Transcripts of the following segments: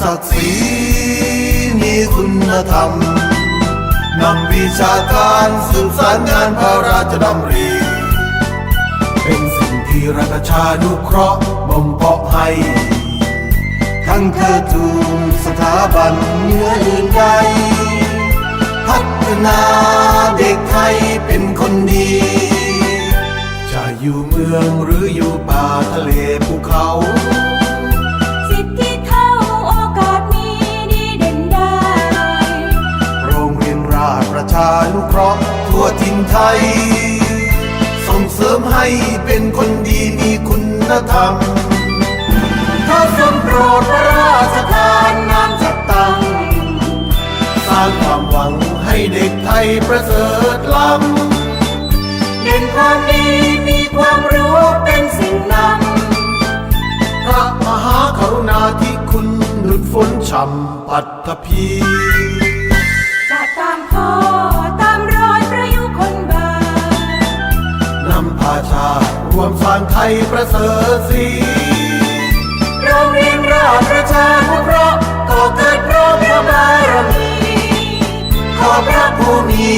ศักดิ์ศรีมีคุณธรรมนำวิชาการสืบสารงานพระราชดำริเป็นสิ่งที่รัฐชานุเคราะห์บ่มเพาะให้ ทั้งเธอทูลสถาบันเหนื้ออื่นใด พัฒนาเด็กไทยเป็นคนดี จะอยู่เมืองหรืออยู่ป่าทะเลภูเขา ชานุเคราะห์ทั่วถิ่นไทย ส่งเสริมให้เป็นคนดีมีคุณธรรมถ้าทรงโปรดพระราชทานนามจัดตั้งสร้างความหวังให้เด็กไทยประเสริฐล้ำเด่นความดีมีความรู้เป็นสิ่งนำพระมหากรุณาธิคุณดุดฝนช่ำปัตภีางไทยประเสริฐสีโรงเรียนราชประชานุเคราะห์ก่อเกิดพราะพระบารมีขอพระผู้มี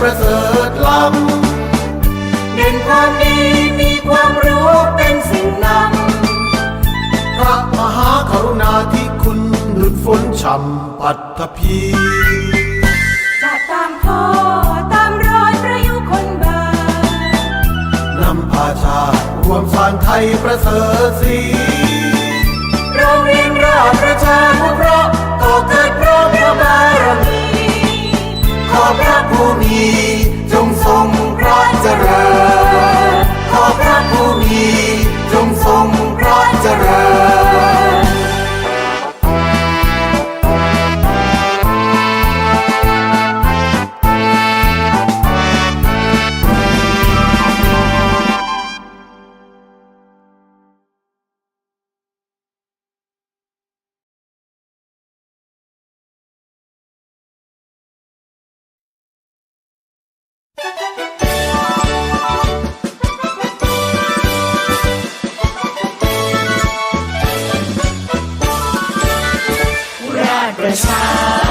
ประเสริฐล้ำเด่นความดีมีความรู้เป็นสิ่งนำพระมหากรุณาธิคุณดุดฝนช่ำปัตภีจะตามพ่อตามรอยพระยุคนบาทนำพาชาติรวมสร้างไทยประเสริฐสีโรงเรียนราชประชานุเคราะห์ ขอพ ประชา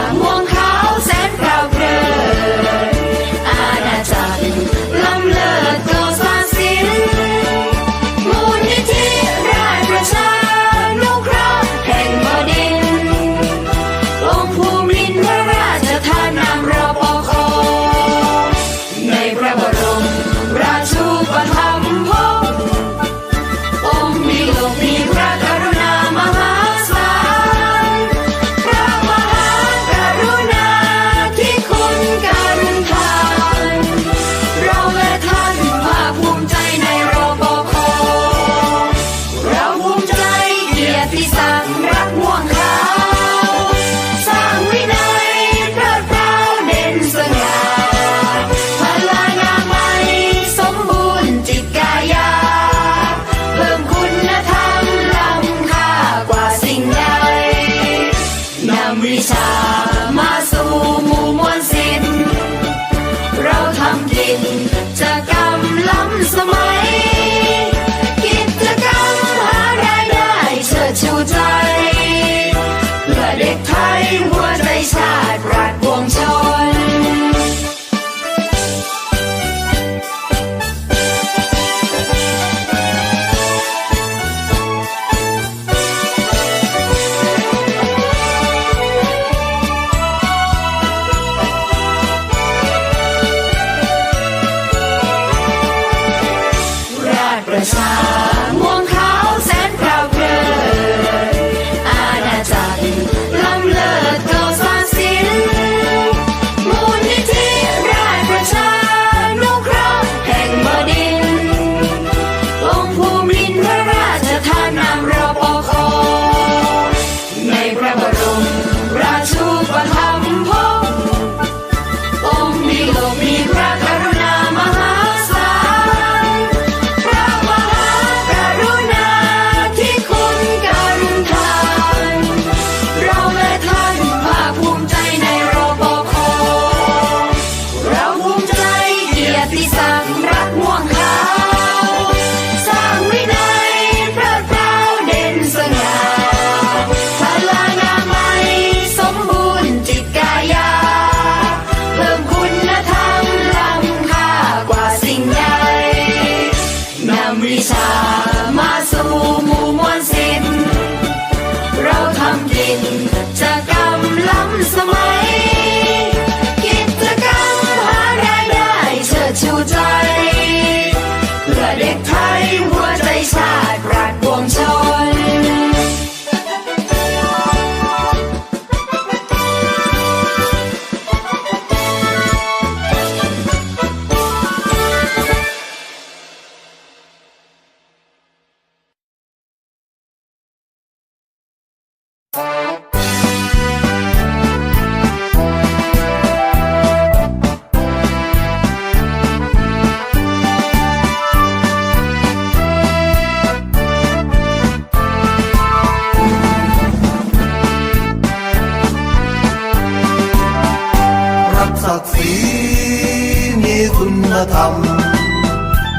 ณธรรม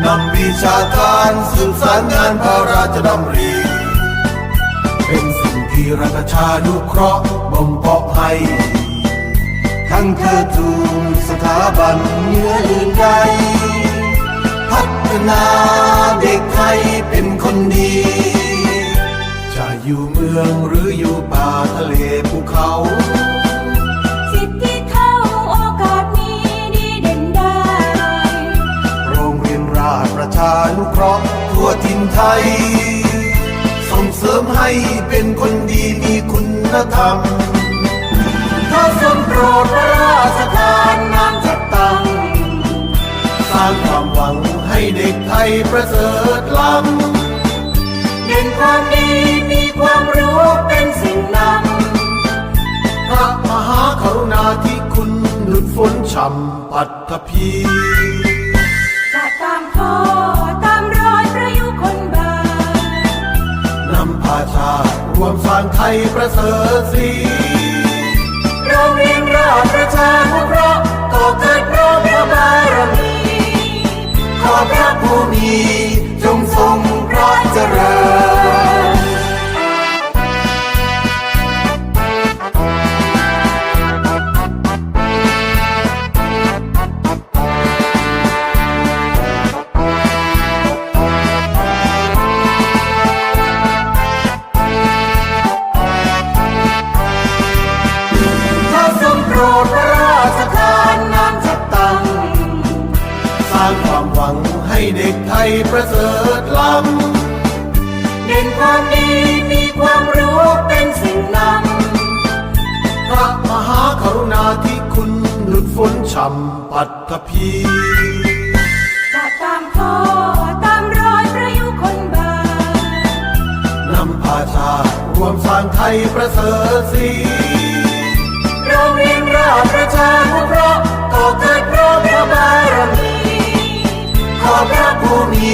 นำวิชาการสืบสารงานพระราชดำริเป็นสิ่งที่รัฐชานุเคราะห์บ่มเพาะให้ทั้งเธอทูลสถาบันเหนืออื่นใดพัฒนาเด็กไทยเป็นคนดี จะอยู่เมืองหรืออยู่ป่าทะเลภูเขา นุเคราะห์ทั่วถิ่นไทย ส่งเสริมให้เป็นคนดีมีคุณธรรมถ้าทรงโปรดพระราชทานนามจัดตั้งสร้างความหวังให้เด็กไทยประเสริฐล้ำเด่นความดีมีความรู้เป็นสิ่งนำพระมหากรุณาธิคุณหนุนฝนช่ำปัตภีจะตามพ่อางไทยประเสริฐสีโรงเรียนราชประชา ความรู้เป็นสิ่งนำพระมหากรุณาที่คุณหลุดฝนช่ำปัตถภีจะตามพ่อตามรอยพระยุคนบานำพาชาติรวมสร้างไทยประเสริฐสีโรงเรียนราชประชาภูเพราะก็เกิดพราะพระบารมีขอพระผู้มี